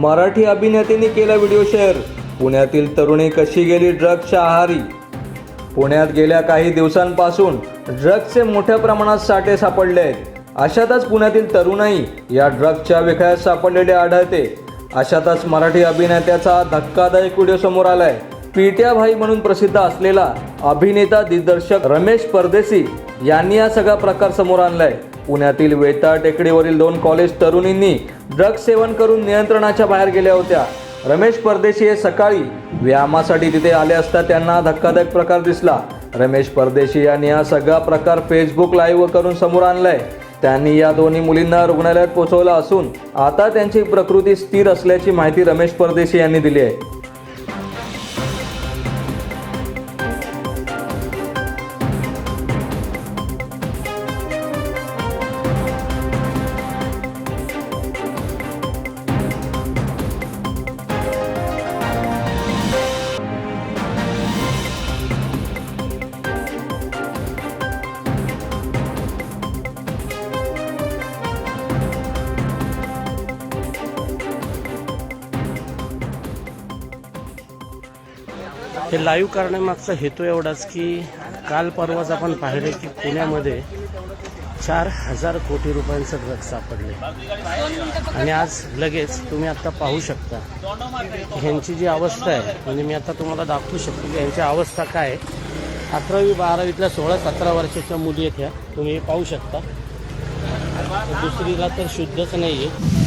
मराठी अभिनेत्यांनी केला video share. पुण्यातील तरुणी कशी गेली ड्रग्सच्या आहारी? पुण्यात गेल्या काही दिवसांपासून ड्रग्सचे मोठ्या प्रमाणात साठे सापडले आहेत. अशातच पुण्यातील तरुणाई या ड्रग्सच्या विखळ्यात सापडलेले आढळते. अशातच मराठी अभिनेत्याचा धक्कादायक व्हिडिओ समोर आलाय. पिट्या भाई म्हणून प्रसिद्ध असलेला अभिनेता दिग्दर्शक रमेश परदेशी यांनी हा सगळा प्रकार समोर आणलाय. पुण्यातील वेताळ टेकडीवरील दोन कॉलेज तरुणींनी ड्रग सेवन करून नियंत्रणाच्या बाहेर गेल्या होत्या. रमेश परदेशी हे सकाळी व्यायामासाठी तिथे आले असता त्यांना धक्कादायक प्रकार दिसला. रमेश परदेशी यांनी हा सगळा प्रकार फेसबुक लाईव्ह करून समोर आणलाय. त्यांनी या दोन्ही मुलींना रुग्णालयात पोहोचवलं असून आता त्यांची प्रकृती स्थिर असल्याची माहिती रमेश परदेशी यांनी दिली आहे. हे लाईव्ह करण्यामागचा हेतू एवढाच की काल परवाच आपण पाहिले की पुण्यामध्ये चार हजार कोटी रुपयांचं ड्रग सापडले. आणि आज लगेच तुम्ही आता पाहू शकता. ह्यांची जी अवस्था आहे म्हणजे मी आता तुम्हाला दाखवू शकतो की ह्यांची अवस्था काय आहे. अकरावी बारावीतल्या सोळा सतरा वर्षाच्या मुली आहेत ह्या. तुम्ही हे पाहू शकता. दुसरीला तर शुद्धच नाही आहे